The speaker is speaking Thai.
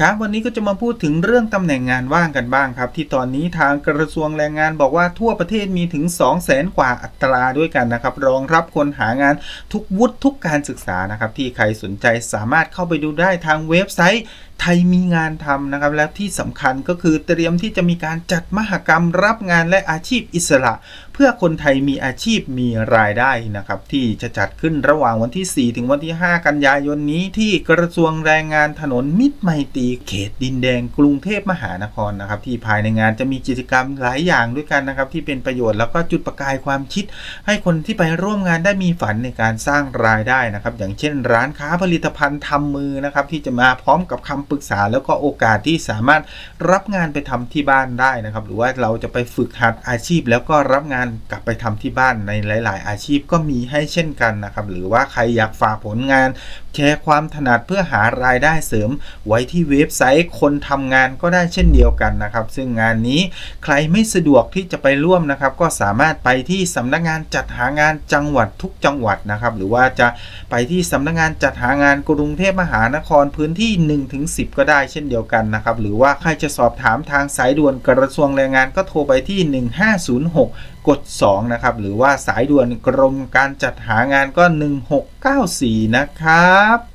ครับวันนี้ก็จะมาพูดถึงเรื่องตำแหน่งงานว่างกันบ้างครับ ที่ตอนนี้ทางกระทรวงแรงงานบอกว่าทั่วประเทศมีถึง 2 0 0แสนกว่าอัตราด้วยกันนะครับ รองรับคนหางานทุกวุฒิทุกการศึกษานะครับ ที่ใครสนใจสามารถเข้าไปดูได้ทางเว็บไซต์ ไทยมีงานทำนะครับ และที่สำคัญก็คือเตรียมที่จะมีการจัดมหกรรมรับงานและอาชีพอิสระ เพื่อคนไทยมีอาชีพมีรายได้นะครับ ที่จะจัดขึ้นระหว่างวันที่ 4 ถึงวันที่ 5 กันยายนนี้ที่กระทรวงแรงงานถนนมิตรไมตรีเขตดินแดงกรุงเทพมหานครนะครับ ที่ภายในงานจะมีกิจกรรมหลายอย่างด้วยกันนะครับ ที่เป็นประโยชน์แล้วก็จุดประกายความคิด ให้คนที่ไปร่วมงานได้มีฝันในการสร้างรายได้นะครับ อย่างเช่น ร้านค้าผลิตภัณฑ์ทำมือนะครับที่จะมาพร้อมกับคำปรึกษาแล้วก็โอกาสที่สามารถรับงานไปทำที่บ้านได้นะครับ หรือว่าเราจะไปฝึกหัดอาชีพ แล้วก็รับงานกลับไปทำที่บ้านในหลาย ๆ อาชีพก็มีให้เช่นกันนะครับ หรือว่าใครอยากฝากผลงาน แชร์ความถนัดเพื่อหารายได้เสริม ไว้ที่เว็บไซต์คนทำงานก็ได้เช่นเดียวกันนะครับ ซึ่งงานนี้ใครไม่สะดวกที่จะไปร่วมนะครับ ก็สามารถไปที่สำนักงานจัดหางานจังหวัดทุกจังหวัดนะครับ หรือว่าจะไปที่สำนักงานจัดหางานกรุงเทพมหานครพื้นที่1ถึง10 ก็ได้เช่นเดียวกันนะครับ หรือว่าใครจะสอบถามทางสายด่วนกระทรวงแรงงานก็โทรไปที่ 1506 กด 2 นะครับ หรือว่าสายด่วนกรมการจัดหางานก็ 1694 นะครับ